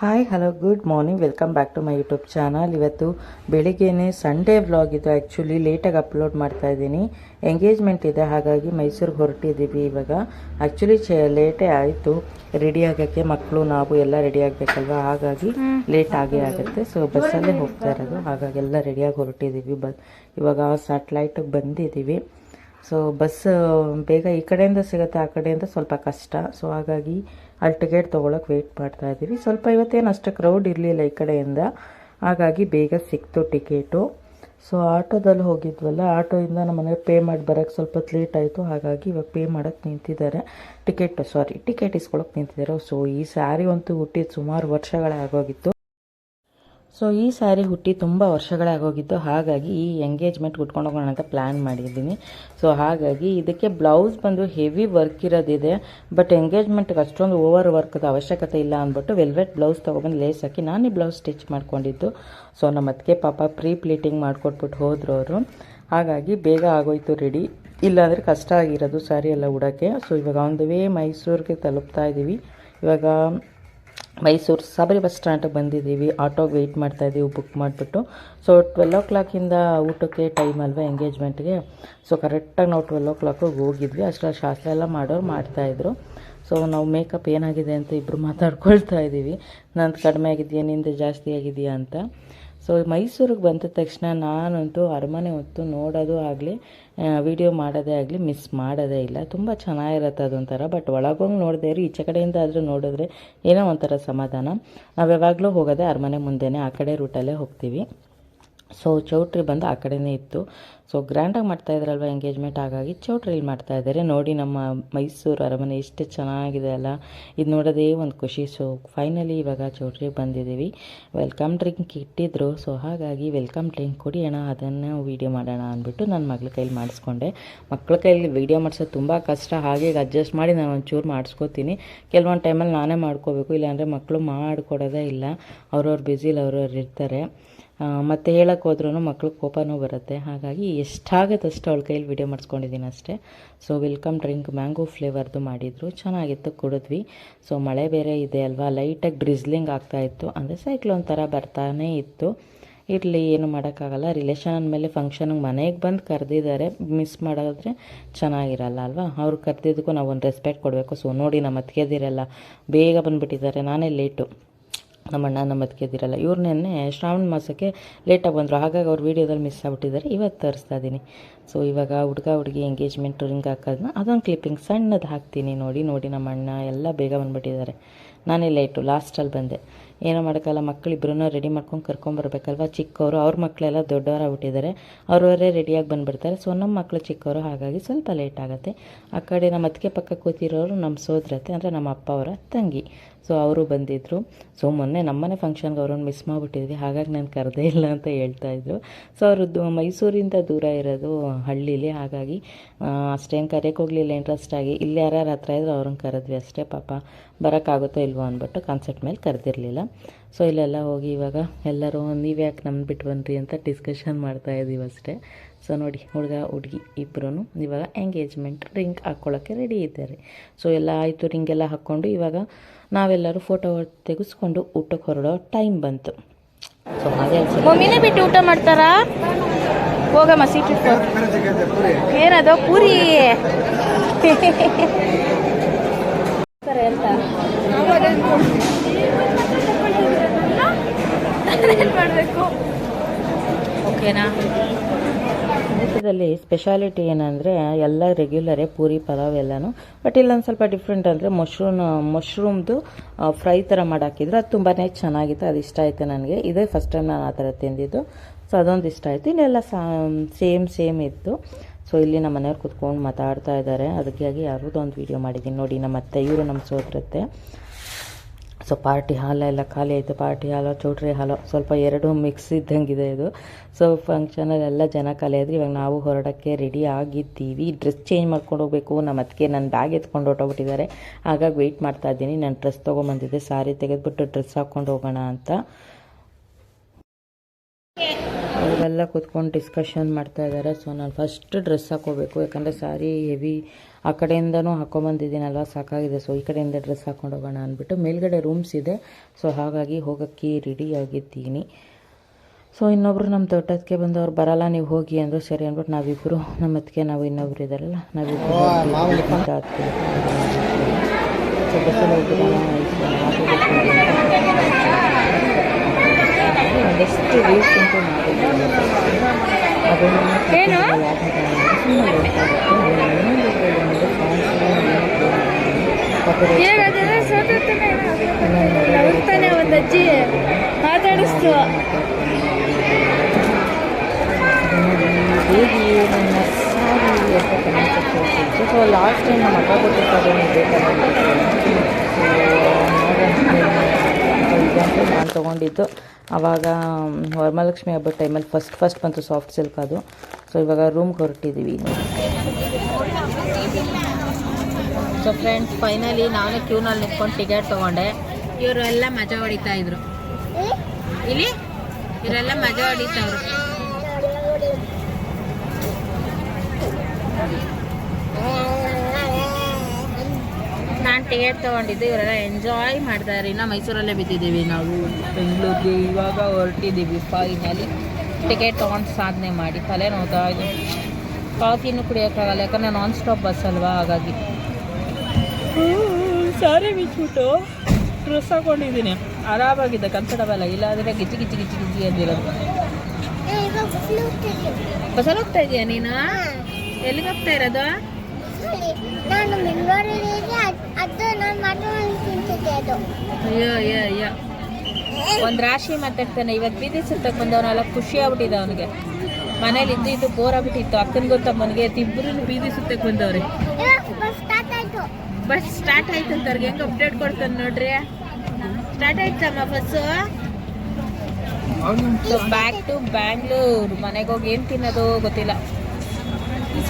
Hi hello good morning welcome back to my YouTube channel ಇವತ್ತು ಬೆಳಿಗ್ಗೆನೇ Sunday vlog ಇದು actually ಲೇಟಾಗಿ upload ಮಾಡ್ತಾ ಇದ್ದೀನಿ. ಎಂಗೇಜ್ಮೆಂಟ್ ಇದೆ ಹಾಗಾಗಿ ಮೈಸೂರಿಗೆ ಹೊರಟಿದ್ದೀವಿ ಇವಾಗ. ಆ್ಯಕ್ಚುಲಿ ಚ ಲೇಟೇ ಆಯಿತು. ರೆಡಿ ಆಗೋಕ್ಕೆ ಮಕ್ಕಳು ನಾವು ಎಲ್ಲ ರೆಡಿ ಆಗಬೇಕಲ್ವ? ಹಾಗಾಗಿ ಲೇಟ್ ಆಗೇ ಆಗುತ್ತೆ. ಸೊ ಬಸ್ಸಲ್ಲೇ ಹೋಗ್ತಾ ಇರೋದು. ಹಾಗಾಗಿ ಎಲ್ಲ ರೆಡಿಯಾಗಿ ಹೊರಟಿದ್ದೀವಿ. ಬ ಇವಾಗ ಸ್ಯಾಟ್ಲೈಟಿಗೆ ಬಂದಿದ್ದೀವಿ. ಸೊ ಬಸ್ ಬೇಗ ಈ ಕಡೆಯಿಂದ ಸಿಗುತ್ತೆ ಆ ಕಡೆಯಿಂದ ಸ್ವಲ್ಪ ಕಷ್ಟ. ಸೊ ಹಾಗಾಗಿ ಅಲ್ಲಿ ಟಿಕೆಟ್ ತೊಗೊಳಕ್ಕೆ ವೆಯ್ಟ್ ಮಾಡ್ತಾ ಇದ್ದೀವಿ. ಸ್ವಲ್ಪ ಇವತ್ತೇನು ಅಷ್ಟು ಕ್ರೌಡ್ ಇರಲಿಲ್ಲ ಈ ಕಡೆಯಿಂದ. ಹಾಗಾಗಿ ಬೇಗ ಸಿಕ್ತು ಟಿಕೆಟು. ಸೊ ಆಟೋದಲ್ಲಿ ಹೋಗಿದ್ವಲ್ಲ, ಆಟೋಯಿಂದ ನಮ್ಮ ಮನೆಗೆ ಪೇ ಮಾಡಿ ಬರೋಕ್ಕೆ ಸ್ವಲ್ಪ ಲೇಟ್ ಆಯಿತು. ಹಾಗಾಗಿ ಇವಾಗ ಪೇ ಮಾಡೋಕ್ಕೆ ನಿಂತಿದ್ದಾರೆ. ಟಿಕೆಟ್ ಸಾರಿ ಟಿಕೆಟ್ ಇಸ್ಕೊಳಕ್ಕೆ ನಿಂತಿದ್ದಾರೆ. ಸೊ ಈ ಸ್ಯಾರಿ ಅಂತೂ ಹುಟ್ಟಿದ ಸುಮಾರು ವರ್ಷಗಳೇ ಆಗೋಗಿತ್ತು. ಸೊ ಈ ಸ್ಯಾರಿ ಹುಟ್ಟಿ ತುಂಬ ವರ್ಷಗಳೇ ಆಗೋಗಿತ್ತು. ಹಾಗಾಗಿ ಈ ಎಂಗೇಜ್ಮೆಂಟ್ ಉಟ್ಕೊಂಡು ಹೋಗೋಣ ಅಂತ ಪ್ಲ್ಯಾನ್ ಮಾಡಿದ್ದೀನಿ. ಸೊ ಹಾಗಾಗಿ ಇದಕ್ಕೆ ಬ್ಲೌಸ್ ಬಂದು ಹೆವಿ ವರ್ಕ್ ಇರೋದಿದೆ. ಬಟ್ ಎಂಗೇಜ್ಮೆಂಟ್ಗೆ ಅಷ್ಟೊಂದು ಓವರ್ ವರ್ಕ್ದ ಅವಶ್ಯಕತೆ ಇಲ್ಲ ಅಂದ್ಬಿಟ್ಟು ವೆಲ್ವೆಟ್ ಬ್ಲೌಸ್ ತೊಗೊಬಂದು ಲೇಸ್ ಹಾಕಿ ನಾನು ಬ್ಲೌಸ್ ಸ್ಟಿಚ್ ಮಾಡ್ಕೊಂಡಿದ್ದು. ಸೊ ನಮ್ಮ ಅದಕ್ಕೆ ಪಾಪ ಪ್ರೀ ಪ್ಲೀಟಿಂಗ್ ಮಾಡಿಕೊಟ್ಬಿಟ್ಟು ಹೋದ್ರು ಅವರು ಹಾಗಾಗಿ ಬೇಗ ಆಗೋಯ್ತು ರೆಡಿ ಇಲ್ಲಾಂದರೆ ಕಷ್ಟ ಆಗಿರೋದು ಸ್ಯಾರಿ ಎಲ್ಲ ಉಡೋಕ್ಕೆ ಸೊ ಇವಾಗ ಆನ್ ದ ವೇ ಮೈಸೂರಿಗೆ ತಲುಪ್ತಾ ಇದ್ದೀವಿ ಇವಾಗ ಮೈಸೂರು ಸಬರಿ ಬಸ್ ಸ್ಟ್ಯಾಂಡಿಗೆ ಬಂದಿದ್ದೀವಿ. ಆಟೋಗೆ ವೆಯ್ಟ್ ಮಾಡ್ತಾ ಇದ್ದೀವಿ ಬುಕ್ ಮಾಡಿಬಿಟ್ಟು. ಸೊ ಟ್ವೆಲ್ ಓ ಕ್ಲಾಕಿಂದ ಊಟಕ್ಕೆ ಟೈಮ್ ಅಲ್ವಾ ಎಂಗೇಜ್ಮೆಂಟ್ಗೆ ಸೊ ಕರೆಕ್ಟಾಗಿ ನಾವು ಟ್ವೆಲ್ ಓ ಕ್ಲಾಕಿಗೆ ಹೋಗಿದ್ವಿ. ಅಷ್ಟರಲ್ಲಿ ಶಾಸ್ತ್ರ ಎಲ್ಲ ಮಾಡೋರು ಮಾಡ್ತಾಯಿದ್ರು ಸೊ ನಾವು ಮೇಕಪ್ ಏನಾಗಿದೆ ಅಂತ ಇಬ್ಬರು ಮಾತಾಡ್ಕೊಳ್ತಾ ಇದ್ದೀವಿ. ನಂದು ಕಡಿಮೆ ಆಗಿದೆಯಾ, ನಿಂದು ಜಾಸ್ತಿ ಆಗಿದೆಯಾ ಅಂತ. ಸೊ ಮೈಸೂರಿಗೆ ಬಂದ ತಕ್ಷಣ ನಾನಂತೂ ಅರಮನೆ ಹೊತ್ತು ನೋಡೋದು ಆಗಲಿ ವಿಡಿಯೋ ಮಾಡೋದೇ ಆಗಲಿ ಮಿಸ್ ಮಾಡೋದೇ ಇಲ್ಲ. ತುಂಬ ಚೆನ್ನಾಗಿರುತ್ತೆ ಅದೊಂಥರ. ಬಟ್ ಒಳಗೋಗಿ ನೋಡದೇ ಇರಿ, ಈಚೆ ಕಡೆಯಿಂದ ಆದರೂ ನೋಡಿದ್ರೆ ಏನೋ ಒಂಥರ ಸಮಾಧಾನ. ನಾವು ಯಾವಾಗಲೂ ಹೋಗೋದೇ ಅರಮನೆ ಮುಂದೆನೇ, ಆ ಕಡೆ ರೂಟಲ್ಲೇ ಹೋಗ್ತೀವಿ. ಸೊ ಚೌಟ್ರಿ ಬಂದು ಆ ಕಡೆನೇ ಇತ್ತು. ಸೊ ಗ್ರ್ಯಾಂಡಾಗಿ ಮಾಡ್ತಾ ಇದ್ರಲ್ವ ಎಂಗೇಜ್ಮೆಂಟ್ ಹಾಗಾಗಿ ಚೌಟ್ರಿಲಿ ಮಾಡ್ತಾ ಇದ್ದಾರೆ. ನೋಡಿ, ನಮ್ಮ ಮೈಸೂರು ಅರಮನೆ ಎಷ್ಟು ಚೆನ್ನಾಗಿದೆ ಅಲ್ಲ. ಇದು ನೋಡೋದೇ ಒಂದು ಖುಷಿ. ಸೊ ಫೈನಲಿ ಇವಾಗ ಚೌಟ್ರಿಗೆ ಬಂದಿದ್ದೀವಿ. ವೆಲ್ಕಮ್ ಡ್ರಿಂಕ್ ಇಟ್ಟಿದ್ರು. ಸೊ ಹಾಗಾಗಿ ವೆಲ್ಕಮ್ ಡ್ರಿಂಕ್ ಕುಡಿಯೋಣ ಅದನ್ನು ವೀಡಿಯೋ ಮಾಡೋಣ ಅಂದ್ಬಿಟ್ಟು ನನ್ನ ಮಗಳ ಕೈಲಿ ಮಾಡಿಸ್ಕೊಂಡೆ. ಮಕ್ಕಳ ಕೈಲಿ ವೀಡಿಯೋ ಮಾಡಿಸೋದು ತುಂಬ ಕಷ್ಟ. ಹಾಗೆ ಅಡ್ಜಸ್ಟ್ ಮಾಡಿ ನಾನು ಒಂಚೂರು ಮಾಡಿಸ್ಕೋತೀನಿ. ಕೆಲವೊಂದು ಟೈಮಲ್ಲಿ ನಾನೇ ಮಾಡ್ಕೋಬೇಕು. ಇಲ್ಲಾಂದರೆ ಮಕ್ಕಳು ಮಾಡಿಕೊಡೋದೇ ಇಲ್ಲ. ಅವ್ರವ್ರ ಬ್ಯುಸಿಲಿ ಅವ್ರವ್ರು ಇರ್ತಾರೆ. ಮತ್ತು ಹೇಳಕ್ಕೆ ಹೋದ್ರೂ ಮಕ್ಳು ಕೋಪನೂ ಬರುತ್ತೆ. ಹಾಗಾಗಿ ಎಷ್ಟಾಗುತ್ತೆ ಅಷ್ಟು ಅವಳ ಕೈಯಲ್ಲಿ ವಿಡಿಯೋ ಮಾಡಿಸ್ಕೊಂಡಿದ್ದೀನಿ ಅಷ್ಟೇ. ಸೊ ವೆಲ್ಕಮ್ ಡ್ರಿಂಕ್ ಮ್ಯಾಂಗೋ ಫ್ಲೇವರ್ದು ಮಾಡಿದರು. ಚೆನ್ನಾಗಿತ್ತು, ಕುಡಿದ್ವಿ. ಸೊ ಮಳೆ ಬೇರೆ ಇದೆ ಅಲ್ವಾ? ಲೈಟಾಗಿ ಡ್ರಿಸ್ಲಿಂಗ್ ಆಗ್ತಾಯಿತ್ತು ಅಂದರೆ ಸೈಕ್ಲೋನ್ ಥರ ಬರ್ತಾನೇ ಇತ್ತು. ಇರಲಿ, ಏನು ಮಾಡೋಕ್ಕಾಗಲ್ಲ. ರಿಲೇಷನ್ ಅಂದಮೇಲೆ ಫಂಕ್ಷನ್ಗೆ ಮನೆಗೆ ಬಂದು ಕರೆದಿದ್ದಾರೆ ಮಿಸ್ ಮಾಡೋದ್ರೆ ಚೆನ್ನಾಗಿರಲ್ಲ ಅಲ್ವಾ? ಅವ್ರು ಕರೆದಿದ್ದಕ್ಕೂ ನಾವು ಒಂದು ರೆಸ್ಪೆಕ್ಟ್ ಕೊಡಬೇಕು. ಸೊ ನೋಡಿ, ನಮ್ಮ ಅತ್ತಿಗೆದಿರಲ್ಲ ಬೇಗ ಬಂದುಬಿಟ್ಟಿದ್ದಾರೆ. ನಾನೇ ಲೇಟು ನಮ್ಮ ಅಣ್ಣ ನಮ್ಮ ಇವ್ರು ನೆನ್ನೆ ಶ್ರಾವಣ ಮಾಸಕ್ಕೆ ಲೇಟಾಗಿ ಬಂದರು. ಹಾಗಾಗಿ ಅವ್ರು ವೀಡಿಯೋದಲ್ಲಿ ಮಿಸ್ ಆಗ್ಬಿಟ್ಟಿದ್ದಾರೆ. ಇವತ್ತು ತರಿಸ್ತಾ ಇದ್ದೀನಿ. ಸೊ ಇವಾಗ ಹುಡುಗ, ಹುಡುಗಿ ಎಂಗೇಜ್ಮೆಂಟ್ ರಿಂಗ್ ಹಾಕೋದನ್ನ ಅದೊಂದು ಕ್ಲಿಪ್ಪಿಂಗ್ ಸಣ್ಣದು ಹಾಕ್ತೀನಿ ನೋಡಿ ನೋಡಿ ನಮ್ಮ ಅಣ್ಣ ಎಲ್ಲ ಬೇಗ ಬಂದುಬಿಟ್ಟಿದ್ದಾರೆ. ನಾನೇ ಲೇಟು ಲಾಸ್ಟಲ್ಲಿ ಬಂದೆ. ಏನೋ ಮಾಡೋಕ್ಕಲ್ಲ ಮಕ್ಕಳಿಬ್ಬರನ್ನ ರೆಡಿ ಮಾಡ್ಕೊಂಡು ಕರ್ಕೊಂಬರ್ಬೇಕಲ್ವ ಚಿಕ್ಕವರು ಅವ್ರ ಮಕ್ಕಳೆಲ್ಲ ದೊಡ್ಡವರಾಗ್ಬಿಟ್ಟಿದ್ದಾರೆ ಅವರವರೇ ರೆಡಿಯಾಗಿ ಬಂದುಬಿಡ್ತಾರೆ. ಸೊ ನಮ್ಮ ಮಕ್ಕಳು ಚಿಕ್ಕವರು ಹಾಗಾಗಿ ಸ್ವಲ್ಪ ಲೇಟ್ ಆಗುತ್ತೆ. ಆ ಕಡೆ ನಮ್ಮ ಅತ್ತಿಗೆ ಪಕ್ಕ ಕೂತಿರೋರು ನಮ್ಮ ಸೋದರತೆ ಅಂದರೆ ನಮ್ಮ ಅಪ್ಪ ಅವರ ತಂಗಿ. ಸೊ ಅವರು ಬಂದಿದ್ದರು ಸೊ ಮೊನ್ನೆ ನಮ್ಮನೆ ಫಂಕ್ಷನ್ಗೆ ಅವ್ರನ್ನ ಮಿಸ್ ಮಾಡಿಬಿಟ್ಟಿದ್ವಿ. ಹಾಗಾಗಿ ನಾನು ಕರೆದೇ ಇಲ್ಲ ಅಂತ ಹೇಳ್ತಾ ಹೇಳ್ತಾಯಿದ್ರು ಸೊ ಅವ್ರದ್ದು ಮೈಸೂರಿಂದ ದೂರ ಇರೋದು ಹಳ್ಳೀಲಿ. ಹಾಗಾಗಿ ಅಷ್ಟೇನು ಕರೆಯೋಕೆ ಹೋಗಲಿಲ್ಲ. ಇಂಟ್ರೆಸ್ಟ್ ಆಗಿ ಇಲ್ಲಿ ಯಾರ್ಯಾರ ಹತ್ರ ಇದ್ರು ಅವ್ರನ್ನ ಕರೆದ್ವಿ ಅಷ್ಟೇ ಪಾಪ. ಬರೋಕ್ಕಾಗುತ್ತೋ ಇಲ್ವೋ ಅಂದ್ಬಿಟ್ಟು ಕಾನ್ಸೆಪ್ಟ್ ಮೇಲೆ ಕರೆದಿರಲಿಲ್ಲ. ಸೊ ಇಲ್ಲೆಲ್ಲ ಹೋಗಿ ಇವಾಗ ಎಲ್ಲರೂ ನೀವು ಯಾಕೆ ನಮ್ಮ ಬಿಟ್ಟು ಬಂದ್ರಿ ಅಂತ ಡಿಸ್ಕಷನ್ ಮಾಡ್ತಾ ಇದ್ದೀವಿ ಅಷ್ಟೇ. ಸೊ ನೋಡಿ ಹುಡುಗ ಹುಡುಗಿ ಇಬ್ಬರೂ ಇವಾಗ ಎಂಗೇಜ್ಮೆಂಟ್ ರಿಂಗ್ ಹಾಕ್ಕೊಳ್ಳೋಕ್ಕೆ ರೆಡಿ ಇದ್ದಾರೆ. ಸೊ ಎಲ್ಲ ಆಯಿತು ರಿಂಗೆಲ್ಲ ಹಾಕ್ಕೊಂಡು ಇವಾಗ ನಾವೆಲ್ಲರೂ ಫೋಟೋ ತೆಗೆಸ್ಕೊಂಡು ಊಟಕ್ಕೆ ಹೊರಡೋ ಟೈಮ್ ಬಂತು. ಸೊ ಹಾಗೆ ಮಮ್ಮಿನೇ ಬಿಟ್ಟು ಊಟ ಮಾಡ್ತಾರಾ? ಹೋಗಮ್ಮ ಸೀಟ್ ಏನದು? ಪೂರಿ. ಅಂತ ಮಾಡಬೇಕು. ಓಕೆನಾ? ಊಟದಲ್ಲಿ ಸ್ಪೆಷಾಲಿಟಿ ಏನಂದರೆ ಎಲ್ಲ ರೆಗ್ಯುಲರೇ ಪೂರಿ ಪಲಾವ್ ಎಲ್ಲನೂ. ಬಟ್ ಇಲ್ಲೊಂದು ಸ್ವಲ್ಪ ಡಿಫ್ರೆಂಟ್ ಅಂದರೆ ಮಶ್ರೂಮ್ ಮಶ್ರೂಮ್ದು ಫ್ರೈ ಥರ ಮಾಡಾಕಿದ್ರು. ಅದು ತುಂಬಾ ಚೆನ್ನಾಗಿತ್ತು. ಅದು ಇಷ್ಟ ಆಯಿತು ನನಗೆ. ಇದೇ ಫಸ್ಟ್ ಟೈಮ್ ನಾನು ಆ ಥರ ತಿಂದಿದ್ದು. ಸೊ ಅದೊಂದು ಇಷ್ಟ ಆಯಿತು. ಇನ್ನೆಲ್ಲ ಸೇಮ್ ಸೇಮ್ ಇತ್ತು. ಸೊ ಇಲ್ಲಿ ನಮ್ಮ ಮನೆಯವ್ರು ಕುತ್ಕೊಂಡು ಮಾತಾಡ್ತಾ ಇದ್ದಾರೆ. ಅದಕ್ಕಾಗಿ ಯಾರದೋ ಒಂದು ವೀಡಿಯೋ ಮಾಡಿದ್ದೀನಿ ನೋಡಿ ನಮ್ಮ ಅತ್ತೆ ಇವರು ನಮ್ಮ ಸೋದರತ್ತೆ. ಸೊ ಪಾರ್ಟಿ ಹಾಲ ಎಲ್ಲ ಖಾಲಿ ಆಯಿತು ಪಾರ್ಟಿ ಹಾಲು ಚೌಟ್ರಿ ಹಾಲು ಸ್ವಲ್ಪ ಎರಡು ಮಿಕ್ಸ್ ಇದ್ದಂಗಿದೆ ಇದು. ಸೊ ಫಂಕ್ಷನಲ್ಲೆಲ್ಲ ಜನ ಖಾಲಿ ಆದ್ರೆ, ಇವಾಗ ನಾವು ಹೊರಡೋಕ್ಕೆ ರೆಡಿ ಆಗಿದ್ದೀವಿ. ಡ್ರೆಸ್ ಚೇಂಜ್ ಮಾಡ್ಕೊಂಡು ಹೋಗಬೇಕು. ನಮ್ಮ ಅದಕ್ಕೆ ನನ್ನ ಬ್ಯಾಗ್ ಎತ್ಕೊಂಡು ಹೊರಟೋಗ್ಬಿಟ್ಟಿದ್ದಾರೆ. ಹಾಗಾಗಿ ವೆಯ್ಟ್ ಮಾಡ್ತಾ ಇದ್ದೀನಿ. ನಾನು ಡ್ರೆಸ್ ತೊಗೊಂಬಂದಿದ್ದೆ ಸಾರಿ ತೆಗೆದ್ಬಿಟ್ಟು ಡ್ರೆಸ್ ಹಾಕ್ಕೊಂಡು ಹೋಗೋಣ ಅಂತ. ಅವರೆಲ್ಲ ಕೂತ್ಕೊಂಡು ಡಿಸ್ಕಷನ್ ಮಾಡ್ತಾ ಇದ್ದಾರೆ. ಸೊ ನಾನು ಫಸ್ಟ್ ಡ್ರೆಸ್ ಹಾಕೋಬೇಕು ಯಾಕಂದರೆ ಸಾರಿ ಹೆವಿ ಆ ಕಡೆಯಿಂದನೂ ಹಾಕೊಂಬಂದಿದ್ದೀನಲ್ವ? ಸಾಕಾಗಿದೆ. ಸೊ ಈ ಕಡೆಯಿಂದ ಡ್ರೆಸ್ ಹಾಕೊಂಡು ಹೋಗೋಣ ಅಂದ್ಬಿಟ್ಟು ಮೇಲ್ಗಡೆ ರೂಮ್ಸ್ ಇದೆ. ಸೊ ಹಾಗಾಗಿ ಹೋಗೋಕ್ಕೆ ರೆಡಿಯಾಗಿದ್ದೀನಿ ಸೊ ಇನ್ನೊಬ್ರು ನಮ್ಮ ತೋಟಕ್ಕೆ ಬಂದು ಅವ್ರು ಬರಲ್ಲ. ನೀವು ಹೋಗಿ ಅಂದರು ಸರಿ ಅಂದ್ಬಿಟ್ಟು ನಾವಿಬ್ಬರು ನಮ್ಮ ಅದಕ್ಕೆ ನಾವು ಇನ್ನೊಬ್ರು ಇದ್ದಾರಲ್ಲ ನಾವಿಬ್ಬರು ಒಂದಷ್ಟು ರೀಲ್ಸ್ ಅಂತ ಅದನ್ನು ಏನದೆಲ್ಲ ಸೋತುತ್ತಾನೆ ನಗುತ್ತಾನೆ ಒಂದು ಅಜ್ಜಿ. ಮಾತಾಡಿಸ್ತು. ಸೊ ಲಾಸ್ಟ್ ಟೈಮ್ ನಮ್ಮ ಅಕ್ಕ ಕೊಟ್ಟಿರ್ತಾರೆ ಎಕ್ಸಾಂಪಲ್ ನಾನು ತೊಗೊಂಡಿದ್ದು. ಆವಾಗ ವರಮಹಾಲಕ್ಷ್ಮಿ ಹಬ್ಬದ ಟೈಮಲ್ಲಿ ಫಸ್ಟ್ ಫಸ್ಟ್ ಬಂತು ಸಾಫ್ಟ್ ಸಿಲ್ಕ್ ಅದು. ಸೊ ಇವಾಗ ರೂಮ್ಗೆ ಹೊರಟಿದ್ದೀವಿ ಸೊ ಫ್ರೆಂಡ್ಸ್ ಫೈನಲಿ ನಾನು ಕ್ಯೂನಲ್ಲಿ ನಿಂತ್ಕೊಂಡು ಟಿಕೆಟ್ ತೊಗೊಂಡೆ. ಇವರೆಲ್ಲ ಮಜಾ ಹೊಡಿತಾ ಇದ್ರು. ಇಲ್ಲಿ? ಇವರೆಲ್ಲ ಮಜಾ ಹೊಡಿತಾವ್ರು ನಾನು ಟಿಕೆಟ್ ತೊಗೊಂಡಿದ್ದು, ಇವರೆಲ್ಲ ಎಂಜಾಯ್ ಮಾಡ್ತಾರೆ ಇನ್ನು ಮೈಸೂರಲ್ಲೇ ಬಿದ್ದಿದ್ದೀವಿ ನಾವು. ಬೆಂಗಳೂರಿಗೆ ಇವಾಗ ಹೊರಟಿದ್ದೀವಿ. ಫೈನಲಿ ಟಿಕೆಟ್ ತೊಗೊಂಡು ಸಾಧನೆ ಮಾಡಿ. ತಲೆ ನೋವು ಕಾಫಿನೂ ಕುಡಿಯೋಕ್ಕಾಗಲ್ಲ, ಯಾಕಂದರೆ ನಾನ್ ಸ್ಟಾಪ್ ಬಸ್ ಅಲ್ವಾ, ಹಾಗಾಗಿ. ಸಾರಿ ಬಿಚ್ಬಿಟ್ಟು ಡ್ರೆಸ್ ಹಾಕೊಂಡಿದ್ದೀನಿ ಆರಾಮಾಗಿದೆ ಕಂಫರ್ಟಬಲ್ ಆಗಿ. ಇಲ್ಲಾಂದರೆ ಗಿಜಿ ಗಿಜಿ ಗಿಜಿ ಗಿಜಿ ಅಂದಿರೋದು ಬಸಲ್ ಹೋಗ್ತಾ ಇದೆಯಾ ನೀನು? ಎಲ್ಲಿಗೆ ಹೋಗ್ತಾ ಇರೋದು? ಅಯ್ಯೋ ಅಯ್ಯೋ ಅಯ್ಯೋ. ಒಂದು ರಾಶಿ ಮಾತಾಡ್ತಾನೆ. ಇವತ್ತು ಬೀದಿ ಸುತ್ತಕ್ಕೆ ಬಂದವನಲ್ಲ ಖುಷಿ ಆಗ್ಬಿಟ್ಟಿದೆ ಅವನಿಗೆ. ಮನೇಲಿ ಇದ್ದು ಇದು ಬೋರ್ ಆಗ್ಬಿಟ್ಟಿತ್ತು. ಅಕ್ಕನ ಗೊತ್ತಮ್ಮನಿಗೆ ಇಬ್ಬರು ಬೀದಿ ಸುತ್ತಕ್ಕೆ ಬಂದವ್ರೆ. ಬಸ್ ಸ್ಟಾರ್ಟ್ ಆಯ್ತು ಬಸ್ ಅಂತ ಅವ್ರಿಗೆ ಹೆಂಗೆ ಅಪ್ಡೇಟ್ ಕೊಡ್ತಾನೆ ನೋಡ್ರಿ. ಸ್ಟಾರ್ಟ್ ಆಯ್ತಮ್ಮ bus so back to Bangalore ಮನೆಗೆ ಹೋಗಿ ಏನು ತಿನ್ನೋದು ಗೊತ್ತಿಲ್ಲ.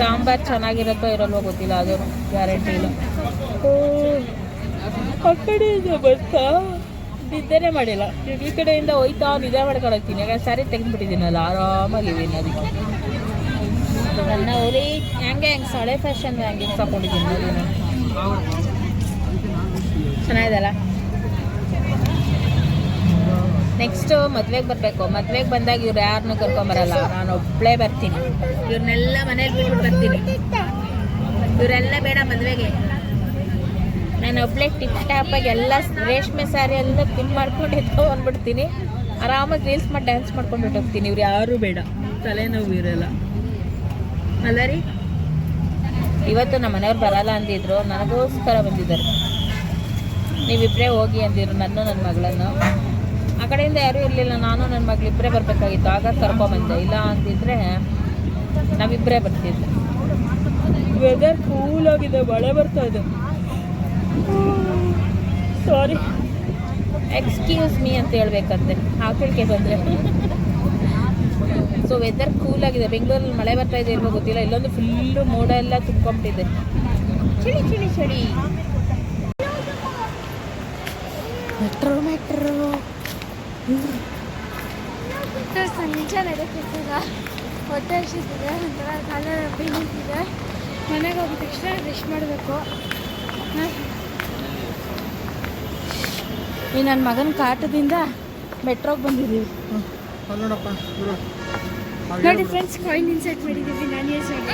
ಸಾಂಬಾರ್ ಚೆನ್ನಾಗಿರುತ್ತೋ ಇರಲ್ವೋ ಗೊತ್ತಿಲ್ಲ, ಅದು ಗ್ಯಾರಂಟಿ ಇಲ್ಲ. ಆ ಕಡೆಯಿಂದ ಬರ್ತಾ ನಿದ್ದೆನೇ ಮಾಡಿಲ್ಲ. ಈ ಕಡೆಯಿಂದ ಹೋಯ್ತಾ, ನಿದ್ದೆ ಮಾಡ್ಕೊಳತ್ತೀನಿ ಯಾಕಂದ್ರೆ ಸ್ಯಾರಿ ತೆಗೆದ್ಬಿಟ್ಟಿದ್ದೀನಲ್ಲ ಆರಾಮಾಗಿದ್ದೀನಿ ಅದಕ್ಕೆ. ಹೆಂಗೆ ಹೆಂಗೆ ಸಳೆ ಫ್ಯಾಷನ್ ಹಂಗೆ ತಗೊಂಡಿದ್ದೀನಿ ನೋಡಿ ನಾನು ಚೆನ್ನಾಗಿದೆಲ್ಲ ನೆಕ್ಸ್ಟು ಮದ್ವೆಗೆ ಬರಬೇಕು. ಮದ್ವೆಗೆ ಬಂದಾಗ ಇವ್ರು ಯಾರನ್ನೂ ಕರ್ಕೊಂಬರಲ್ಲ ನಾನು ಒಬ್ಬಳೇ ಬರ್ತೀನಿ. ಇವ್ರನ್ನೆಲ್ಲ ಮನೇಲಿ ಬಿಟ್ಟು ಬರ್ತೀನಿ. ಇವರೆಲ್ಲ ಬೇಡ ಮದುವೆಗೆ. ನಾನು ಒಬ್ಬಳೇ ಟಿಪ್ ಟಾಪಾಗಿ ಎಲ್ಲ ರೇಷ್ಮೆ ಸಾರಿ ಎಲ್ಲ ಪಿನ್ ಮಾಡ್ಕೊಂಡಿದ್ದು ಅಂದ್ಬಿಡ್ತೀನಿ. ಆರಾಮಾಗಿ ರೀಲ್ಸ್ ಮಾಡಿ ಡ್ಯಾನ್ಸ್ ಮಾಡ್ಕೊಂಡು ಹೋಗ್ತೀನಿ. ಇವ್ರು ಯಾರೂ ಬೇಡ. ತಲೆನೋವು ಇರಲ್ಲ ಅಲ್ಲ ರೀ? ಇವತ್ತು ನಮ್ಮ ಮನೆಯವ್ರು ಬರಲ್ಲ ಅಂದಿದ್ರು ನನಗೋಸ್ಕರ ಬಂದಿದ್ದಾರೆ. ನೀವಿಬ್ಬರೇ ಹೋಗಿ ಅಂದಿದ್ರು ನನ್ನ ನನ್ನ ಮಗಳನ್ನು. ಆ ಕಡೆಯಿಂದ ಯಾರೂ ಇರಲಿಲ್ಲ ನಾನು ನನ್ನ ಮಗಳು ಇಬ್ಬರೇ ಬರಬೇಕಾಗಿತ್ತು. ಆಗ ಕರ್ಕೊಂಬಂದೆ ಇಲ್ಲ ಅಂದಿದ್ರೆ ನಾವಿಬ್ಬರೇ ಬರ್ತಿದ್ದೆ ವೆದರ್ ಕೂಲ್ ಆಗಿದೆ ಮಳೆ ಬರ್ತಾ ಇದೆ. ಸಾರಿ ಎಕ್ಸ್ಕ್ಯೂಸ್ ಮೀ ಅಂತ ಹೇಳ್ಬೇಕಂತೆ. ಹಾಕಲಿಕ್ಕೆ ಬಂದರೆ. ಸೊ ವೆದರ್ ಕೂಲ್ ಆಗಿದೆ. ಬೆಂಗಳೂರಲ್ಲಿ ಮಳೆ ಬರ್ತಾ ಇದೆ ಇಲ್ವೋ ಗೊತ್ತಿಲ್ಲ. ಇಲ್ಲೊಂದು ಫುಲ್ಲು ಮೋಡ ಎಲ್ಲ ತುಂಬ್ಕೊಂಬಿಟ್ಟಿದೆ. ಚಳಿ ಚಳಿ ಚಳಿ. ಮೆಟ್ರೋ ಮೆಟ್ರೋ ಸಂಜೆ ಹೊಟ್ಟೆ ಹಸಿತಿದೆ ಒಂಥರ ಕಾಲ ನಿಂತಿದೆ. ಮನೆಗೆ ಹೋಗಿದ ತಕ್ಷಣ ರೆಸ್ಟ್ ಮಾಡಬೇಕು. ಈ ನನ್ನ ಮಗನ ಕಾಟದಿಂದ ಮೆಟ್ರೋಗೆ ಬಂದಿದ್ದೀವಿ. ನೋಡಿ ಫ್ರೆಂಡ್ಸ್ ಕಾಯಿನ್ ಇನ್ಸರ್ಟ್ ಮಾಡಿದ್ದೀವಿ, ನಾನು ಯೂಸ್ ಸೈಡ್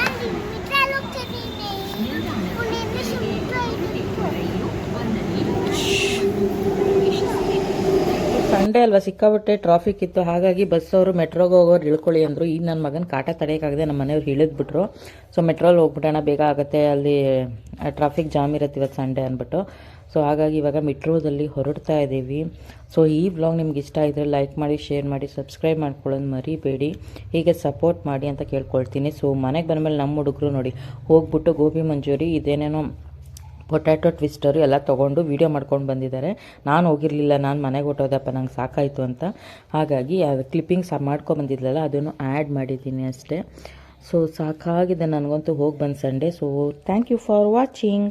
ಅಲ್ವಾ ಸಿಕ್ಕಾಬಿಟ್ಟೆ ಟ್ರಾಫಿಕ್ ಇತ್ತು. ಹಾಗಾಗಿ ಬಸ್ ಅವರು ಮೆಟ್ರೋಗೆ ಹೋಗೋರು ಇಳ್ಕೊಳ್ಳಿ ಅಂದರು. ಈಗ ನನ್ನ ಮಗನ ಕಾಟ ತಡೆಯೋಕ್ಕಾಗದೆ ನಮ್ಮ ಮನೆಯವ್ರು ಇಳಿದ್ಬಿಟ್ರು. ಸೊ ಮೆಟ್ರೋಲ್ಲಿ ಹೋಗ್ಬಿಟ್ಟೋಣ ಬೇಗ ಆಗುತ್ತೆ. ಅಲ್ಲಿ ಟ್ರಾಫಿಕ್ ಜಾಮ್ ಇರುತ್ತೆ ಇವತ್ತು ಸಂಡೇ ಅಂದ್ಬಿಟ್ಟು. ಸೊ ಹಾಗಾಗಿ ಇವಾಗ ಮೆಟ್ರೋದಲ್ಲಿ ಹೊರಡ್ತಾ ಇದ್ದೀವಿ. ಸೊ ಈ ಬ್ಲಾಗ್ ನಿಮ್ಗೆ ಇಷ್ಟ ಇದ್ದರೆ ಲೈಕ್ ಮಾಡಿ ಶೇರ್ ಮಾಡಿ ಸಬ್ಸ್ಕ್ರೈಬ್ ಮಾಡ್ಕೊಳ್ಳೋದು ಮರಿಬೇಡಿ. ಹೀಗೆ ಸಪೋರ್ಟ್ ಮಾಡಿ ಅಂತ ಕೇಳ್ಕೊಳ್ತೀನಿ. ಸೊ ಮನೆಗೆ ಬಂದಮೇಲೆ ನಮ್ಮ ಹುಡುಗರು ನೋಡಿ, ಹೋಗ್ಬಿಟ್ಟು ಗೋಬಿ ಮಂಜೂರಿ, ಇದೇನೇನೋ ಪೊಟ್ಯಾಟೊ ಟ್ವಿಸ್ಟರು ಎಲ್ಲ ತೊಗೊಂಡು ವೀಡಿಯೋ ಮಾಡ್ಕೊಂಡು ಬಂದಿದ್ದಾರೆ. ನಾನು ಹೋಗಿರಲಿಲ್ಲ, ನಾನು ಮನೆಗೆ ಹೊಟ್ಟೋದಪ್ಪ ನಂಗೆ ಸಾಕಾಯಿತು ಅಂತ. ಹಾಗಾಗಿ ಅದು ಕ್ಲಿಪ್ಪಿಂಗ್ಸ್ ಮಾಡ್ಕೊಂಬಂದಿದ್ಲಲ್ಲ ಅದನ್ನು ಆ್ಯಡ್ ಮಾಡಿದ್ದೀನಿ ಅಷ್ಟೇ. ಸೊ ಸಾಕಾಗಿದೆ, ನನಗಂತೂ ಹೋಗಿ ಬಂದು Sunday so thank you for watching